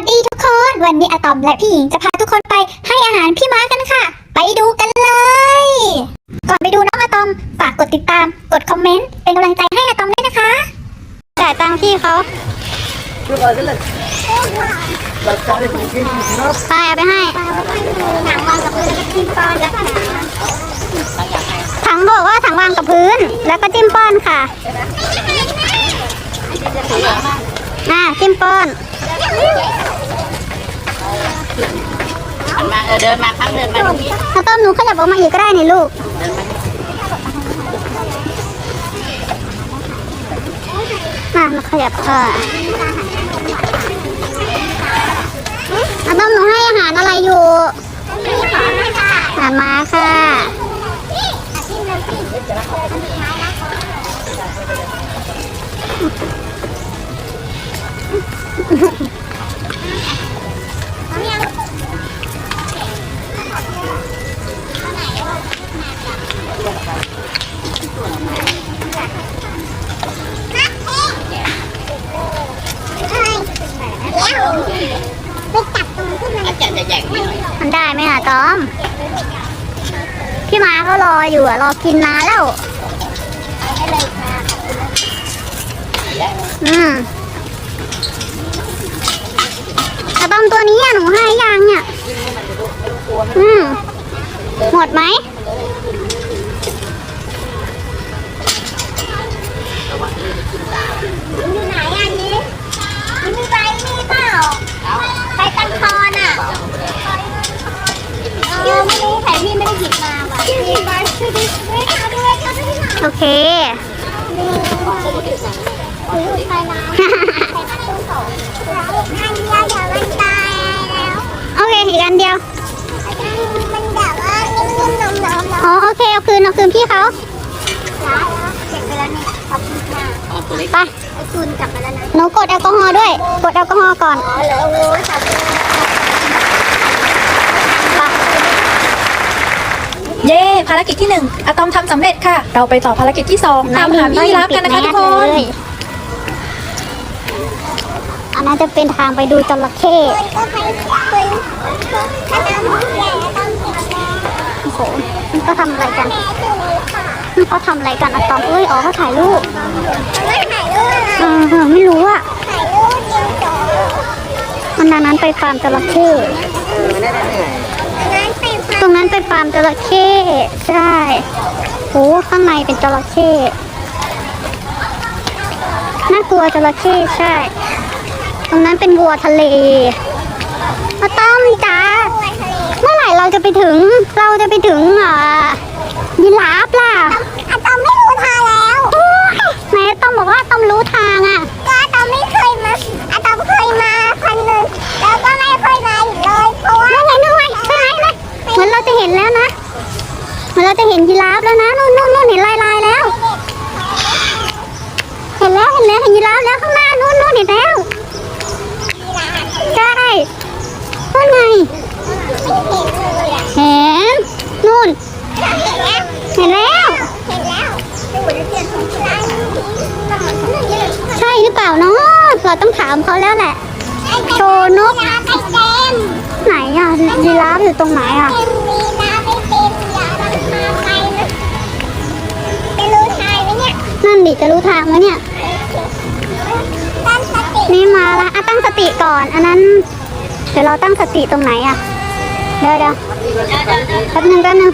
วัสดีทุกคน วันนี้อะตอมและพี่หญิงจะพาทุกคนไปให้อาหารพี่ม้ากันค่ะ ไปดูกันเลย ก่อนไปดูน้องอะตอมฝากกดติดตาม กดคอมเมนต์ เป็นกำลังใจให้อะตอมด้วยนะคะ จ่ายตังค์พี่เขาไปเอาไปให้ถังบอกว่าถังวางกับพื้น แล้วก็จิ้มป้อนค่ะอ่าจิ้มป้อน หันมาเออเดินมาครับเดินมาตรงนี้ถ้าต้มหนูขยับออกมาอีกก็ได้นี่ลูกอะมาขยับค่ะถ้าต้มหนูให้อาหารอะไรอยู่อาหารม้าค่ะ มันไหมอะตอม พี่มาเขารออยู่อะรอกินนานแล้วอืมอะตอมตัวนี้อะหนูให้ยังเนี่ย อืม หมดไหม ยแล้วโอเคอีกอันเดียวมันแบบว่านิ่มๆนมๆเนาะอ๋อโอเคเอาคืนเอาคืนพี่เขาแล้วเสร็จไปแล้วเนี่ยขอบคุณค่ะอ๋อตัวเล็กไปไอ้คุณกลับมาแล้วนะหนูกดแอลกอฮอล์ด้วย กดแอลกอฮอล์ก่อนอ๋อเหรอโอ้ยขอบคุณ เย้ภารกิจที่1อะตอมทำสำเร็จค่ะ เราไปต่อภารกิจที่2ตามหาพี่รับกันนะคะทุกคน อันนั้นจะเป็นทางไปดูจระเข้ก็ไปคุยถ้าน้ำใหญ่ก็ต้องติดแม่โอ้โหมันก็ทำอะไรกันแม่คือรู้ค่ะมันเขาทำอะไรกันอะตอมเอ้ยอ๋อเขาถ่ายรูปไม่ถ่ายรูปอะไรเออเออไม่รู้อะถ่ายรูปเดียวจบมันนั้นนั้นไปฟาร์มจระเข้นั้นเป็น ตรงนั้นไปฟาร์มจระเข้ใช่โอ้ข้างในเป็นจระเข้น่ากลัวจระเข้ใช่ ตรงนั้นเป็นวัวทะเลมาต้อมจ้าเมื่อไหร่เราจะไปถึง เราจะไปถึงอ่ายีราฟล่ะอะตอมไม่รู้ทางแล้วโอ้ยไหนต้องบอกว่าต้องรู้ทาง เราจะเห็นยีราฟแล้วนะนู่นนู่นนู่นเห็นลายลายแล้ว เห็นแล้วเห็นแล้วเห็นยีราฟแล้วข้างหน้านู่นนู่นเห็นแล้วใช่นู่นไงเห็นนู่นเห็นแล้ว ใช่หรือเปล่าเนาะเราต้องถามเขาแล้วแหละโชว์นกยาไปเต็มไหนอะยีราฟอยู่ตรงไหนอะ เนี่ยนั่นดิจะรู้ทางไหมเนี่ย นี่มาละอะตั้งสติก่อน อันนั้น เดี๋ยวเราตั้งสติตรงไหนอะ เดี๋ยวเดี๋ยวแป๊บนึงแป๊บนึง